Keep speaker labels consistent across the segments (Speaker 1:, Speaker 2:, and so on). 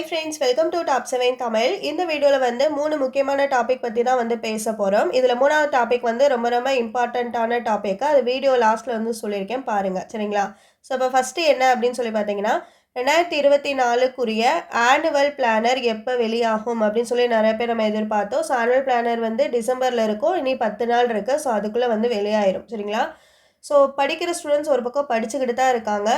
Speaker 1: Hi friends welcome to top seven Tamil இந்த வீடியோவில் வந்து மூணு முக்கியமான டாபிக் பற்றி தான் வந்து பேச போகிறோம் இதில் மூணாவது டாபிக் வந்து ரொம்ப ரொம்ப இம்பார்ட்டண்ட்டான டாபிக் அது வீடியோ லாஸ்ட்டில் வந்து சொல்லியிருக்கேன். பாருங்கள் சரிங்களா? ஸோ இப்போ ஃபஸ்ட்டு என்ன அப்படின்னு சொல்லி பார்த்தீங்கன்னா ரெண்டாயிரத்தி இருபத்தி நாலுக்குரிய ஆனுவல் பிளானர் எப்போ வெளியாகும் அப்படின்னு சொல்லி நிறைய பேர் நம்ம எதிர்பார்த்தோம். ஸோ ஆனுவல் பிளானர் வந்து டிசம்பரில் இருக்கும். இனி பத்து நாள் இருக்குது ஸோ அதுக்குள்ளே வந்து வெளியாயிரும் சரிங்களா? ஸோ படிக்கிற ஸ்டூடெண்ட்ஸ் ஒரு பக்கம் படிச்சுக்கிட்டு தான் இருக்காங்க.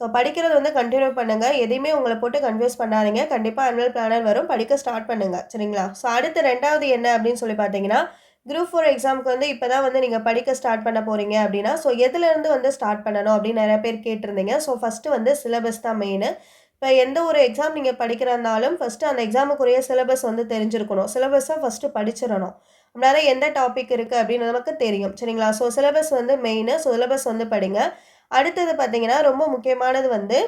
Speaker 1: ஸோ படிக்கிறது வந்து கண்டினியூ பண்ணுங்கள் எதையுமே உங்களை போட்டு கன்ஃபியூஸ் பண்ணாதீங்க. கண்டிப்பாக அனுவல் பிளானர் வரும். படிக்க ஸ்டார்ட் பண்ணுங்கள் சரிங்களா? ஸோ அடுத்து ரெண்டாவது என்ன அப்படின்னு சொல்லி பார்த்தீங்கன்னா குரூப் ஃபோர் எக்ஸாமுக்கு வந்து இப்போ தான் வந்து நீங்கள் படிக்க ஸ்டார்ட் பண்ண போகிறீங்க அப்படின்னா ஸோ எதுலேருந்து வந்து ஸ்டார்ட் பண்ணணும் அப்படின்னு நிறைய பேர் கேட்டிருந்தீங்க. ஸோ ஃபஸ்ட்டு வந்து சிலபஸ் தான் மெயின் இப்போ எந்த ஒரு எக்ஸாம் நீங்கள் படிக்கிறனாலும் ஃபஸ்ட்டு அந்த எக்ஸாமுக்குரிய சிலபஸ் வந்து தெரிஞ்சிருக்கணும். சிலபஸை ஃபஸ்ட்டு படிச்சிடணும். அப்படின்னா எந்த டாபிக் இருக்குது அப்படின்னு நமக்கு தெரியும். சரிங்களா? ஸோ சிலபஸ் வந்து மெயின் சிலபஸ் வந்து படிங்க. அடுத்தது பார்த்தீங்கன்னா ரொம்ப முக்கியமானது வந்து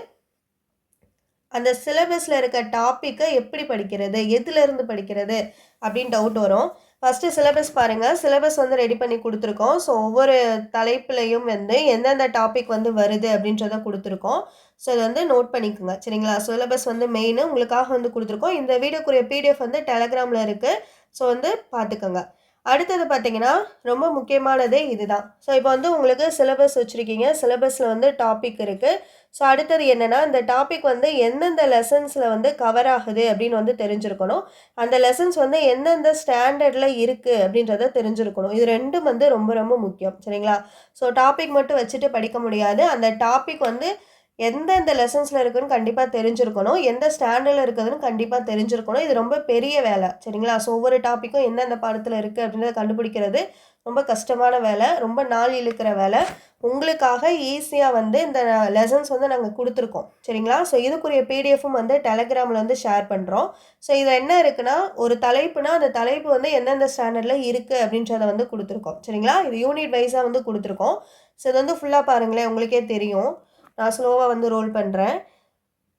Speaker 1: அந்த சிலபஸில் இருக்க டாப்பிக்கை எப்படி படிக்கிறது எதுலேருந்து படிக்கிறது அப்படின்னு டவுட் வரும். ஃபஸ்ட்டு சிலபஸ் பாருங்கள் சிலபஸ் வந்து ரெடி பண்ணி கொடுத்துருக்கோம். ஸோ ஒவ்வொரு தலைப்புலையும் வந்து எந்தெந்த டாபிக் வந்து வருது அப்படின்றத கொடுத்துருக்கோம். ஸோ இதை வந்து நோட் பண்ணிக்கோங்க. சரிங்களா? சிலபஸ் வந்து மெயின் உங்களுக்காக வந்து கொடுத்துருக்கோம். இந்த வீடியோக்குரிய பிடிஎஃப் வந்து டெலகிராமில் இருக்குது ஸோ வந்து பார்த்துக்கோங்க. அடுத்தது பார்த்தீங்கன்னா ரொம்ப முக்கியமானதே இதுதான். ஸோ இப்போ வந்து உங்களுக்கு சிலபஸ் வச்சுருக்கீங்க. சிலபஸில் வந்து டாபிக் இருக்குது ஸோ அடுத்தது என்னென்னா இந்த டாபிக் வந்து எந்தெந்த லெசன்ஸில் வந்து கவர் ஆகுது அப்படின்னு வந்து தெரிஞ்சிருக்கணும். அந்த லெசன்ஸ் வந்து எந்தெந்த ஸ்டாண்டர்டில் இருக்குது அப்படின்றத தெரிஞ்சிருக்கணும். இது ரெண்டும் வந்து ரொம்ப ரொம்ப முக்கியம். சரிங்களா? ஸோ டாபிக் மட்டும் வச்சுட்டு படிக்க முடியாது. அந்த டாபிக் வந்து எந்தெந்த லெசன்ஸில் இருக்குதுன்னு கண்டிப்பாக தெரிஞ்சிருக்கணும். எந்த ஸ்டாண்டர்டில் இருக்குதுன்னு கண்டிப்பாக தெரிஞ்சிருக்கணும். இது ரொம்ப பெரிய வேலை சரிங்களா? ஸோ ஒவ்வொரு டாப்பிக்கும் எந்தெந்த பாடத்தில் இருக்குது அப்படின்றத கண்டுபிடிக்கிறது ரொம்ப கஷ்டமான வேலை ரொம்ப நாள் இழுக்கிற வேலை. உங்களுக்காக ஈஸியாக வந்து இந்த லெசன்ஸ் வந்து நாங்கள் கொடுத்துருக்கோம் சரிங்களா? ஸோ இதுக்குரிய பிடிஎஃப்பும் வந்து டெலகிராமில் வந்து ஷேர் பண்ணுறோம் ஸோ இதில் என்ன இருக்குன்னா ஒரு தலைப்புனா அந்த தலைப்பு வந்து எந்தெந்த ஸ்டாண்டர்டில் இருக்குது அப்படின்றத வந்து கொடுத்துருக்கோம் சரிங்களா? இது யூனிட் வைஸாக வந்து கொடுத்துருக்கோம். ஸோ இது வந்து ஃபுல்லாக பாருங்களேன் உங்களுக்கே தெரியும். நான் ஸ்லோவாக வந்து ரோல் பண்ணுறேன்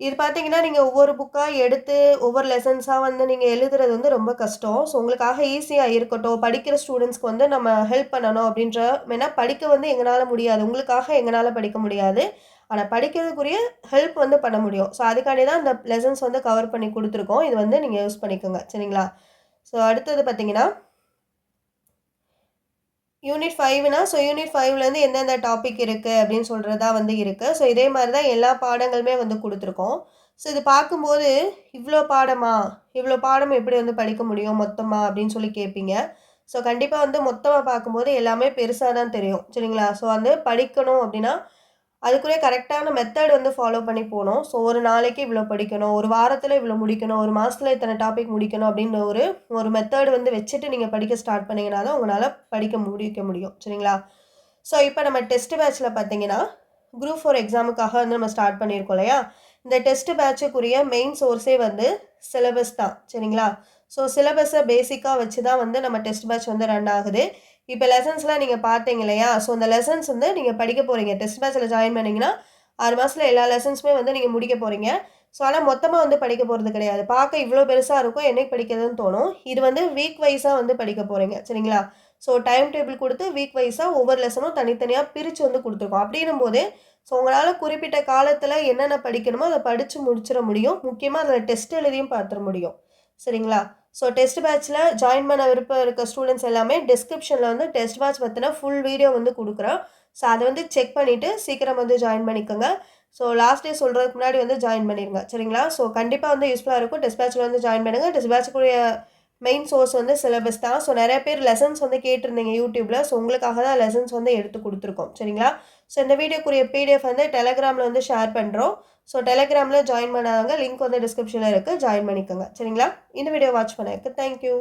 Speaker 1: இது பார்த்தீங்கன்னா நீங்கள் ஒவ்வொரு புக்காக எடுத்து ஒவ்வொரு லெசன்ஸாக வந்து நீங்கள் எழுதுறது வந்து ரொம்ப கஷ்டம். ஸோ உங்களுக்காக ஈஸியாக இருக்கட்டும். படிக்கிற ஸ்டூடெண்ட்ஸ்க்கு வந்து நம்ம ஹெல்ப் பண்ணணும் அப்படின்ற ஏன்னா படிக்க வந்து எங்களால் முடியாது. உங்களுக்காக எங்களால் படிக்க முடியாது. ஆனால் படிக்கிறதுக்குரிய ஹெல்ப் வந்து பண்ண முடியும். ஸோ அதுக்காண்டி தான் இந்த லெசன்ஸ் வந்து கவர் பண்ணி கொடுத்துருக்கோம். இது வந்து நீங்கள் யூஸ் பண்ணிக்கோங்க. சரிங்களா? ஸோ அடுத்தது பார்த்தீங்கன்னா யூனிட் ஃபைவ்னா ஸோ யூனிட் ஃபைவ்லேருந்து எந்தெந்த டாபிக் இருக்குது அப்படின்னு சொல்கிறதா வந்து இருக்குது ஸோ இதே மாதிரி தான் எல்லா பாடங்களுமே வந்து கொடுத்துருக்கோம். ஸோ இது பார்க்கும்போது இவ்வளோ பாடமா? இவ்வளோ பாடம் எப்படி வந்து படிக்க முடியும் மொத்தமாக அப்படின்னு சொல்லி கேட்பீங்க ஸோ கண்டிப்பாக வந்து மொத்தமாக பார்க்கும்போது எல்லாமே பெருசாக தான் தெரியும். சரிங்களா? ஸோ வந்து படிக்கணும் அப்படின்னா அதுக்குரிய கரெக்டான மெத்தட் வந்து ஃபாலோ பண்ணி போகணும். ஸோ ஒரு நாளைக்கு இவ்வளோ படிக்கணும் ஒரு வாரத்தில் இவ்வளோ முடிக்கணும் ஒரு மாதத்தில் இத்தனை டாபிக் முடிக்கணும் அப்படின்னு ஒரு ஒரு மெத்தட் வந்து வச்சுட்டு நீங்கள் படிக்க ஸ்டார்ட் பண்ணிங்கன்னா தான் உங்களால் படிக்க முடிக்க முடியும். சரிங்களா? ஸோ இப்போ நம்ம டெஸ்ட் பேட்சில் பார்த்தீங்கன்னா குரூப் ஃபோர் எக்ஸாமுக்காக வந்து நம்ம ஸ்டார்ட் பண்ணியிருக்கோம் இல்லையா? இந்த டெஸ்ட் பேட்சுக்குரிய மெயின் சோர்ஸே வந்து சிலபஸ் தான். சரிங்களா? ஸோ சிலபஸை பேசிக்காக வச்சு தான் வந்து நம்ம டெஸ்ட் பேட்ச் வந்து ரன் ஆகுது. இப்போ லெசன்ஸ்லாம் நீங்கள் பார்த்தீங்க இல்லையா? ஸோ அந்த லெசன்ஸ் வந்து நீங்கள் படிக்க போகிறீங்க டெஸ்ட் பேட்சில் ஜாயின் பண்ணிங்கன்னா ஆறு மாதத்தில் எல்லா லெசன்ஸுமே வந்து நீங்கள் முடிக்க போகிறீங்க ஸோ ஆனால் மொத்தமாக வந்து படிக்க போகிறது கிடையாது. பார்க்க இவ்வளோ பெருசாக இருக்கும் என்னைக்கு படிக்கிறதுன்னு தோணும். இது வந்து வீக் வைஸாக வந்து படிக்க போகிறீங்க சரிங்களா? ஸோ டைம் டேபிள் கொடுத்து வீக் வைஸாக ஒவ்வொரு லெசனும் தனித்தனியாக பிரித்து வந்து கொடுத்துருக்கோம். அப்படின்னும் போது ஸோ உங்களால் குறிப்பிட்ட காலத்தில் என்னென்ன படிக்கணுமோ அதை படித்து முடிச்சிட முடியும். முக்கியமாக அதில் டெஸ்ட் எழுதியும் பார்த்துட முடியும் சரிங்களா? ஸோ டெஸ்ட் பேட்சில் ஜாயின் பண்ண விருப்பம் இருக்க ஸ்டூடெண்ட்ஸ் எல்லாமே டிஸ்கிரிப்ஷனில் வந்து டெஸ்ட் பேட்ச் பற்றின ஃபுல் வீடியோ வந்து கொடுக்குறோம். ஸோ அதை வந்து செக் பண்ணிவிட்டு சீக்கிரம் வந்து ஜாயின் பண்ணிக்கோங்க. ஸோ லாஸ்ட் டே சொல்கிறதுக்கு முன்னாடி வந்து ஜாயின் பண்ணிடுங்க சரிங்களா? ஸோ கண்டிப்பாக வந்து யூஸ்ஃபுல்லாக இருக்கும். டெஸ்ட் பேட்சில் வந்து ஜாயின் பண்ணுங்கள் டெஸ்ட் பேட்சுக்குரிய மெயின் சோர்ஸ் வந்து சிலபஸ் தான். ஸோ நிறைய பேர் லெசன்ஸ் வந்து கேட்டிருந்தீங்க யூடியூப்பில் ஸோ உங்களுக்காக தான் லெசன்ஸ் வந்து எடுத்து கொடுத்துருக்கோம். சரிங்களா? ஸோ இந்த வீடியோக்குரிய பிடிஎஃப் வந்து டெலகிராமில் வந்து ஷேர் பண்ணுறோம் ஸோ டெலகிராமில் ஜாயின் பண்ணாதவங்க லிங்க் வந்து டிஸ்கிரிப்ஷனில் இருக்குது ஜாயின் பண்ணிக்கோங்க. சரிங்களா? இந்த வீடியோ வாட்ச் பண்ணதுக்கு தேங்க்யூ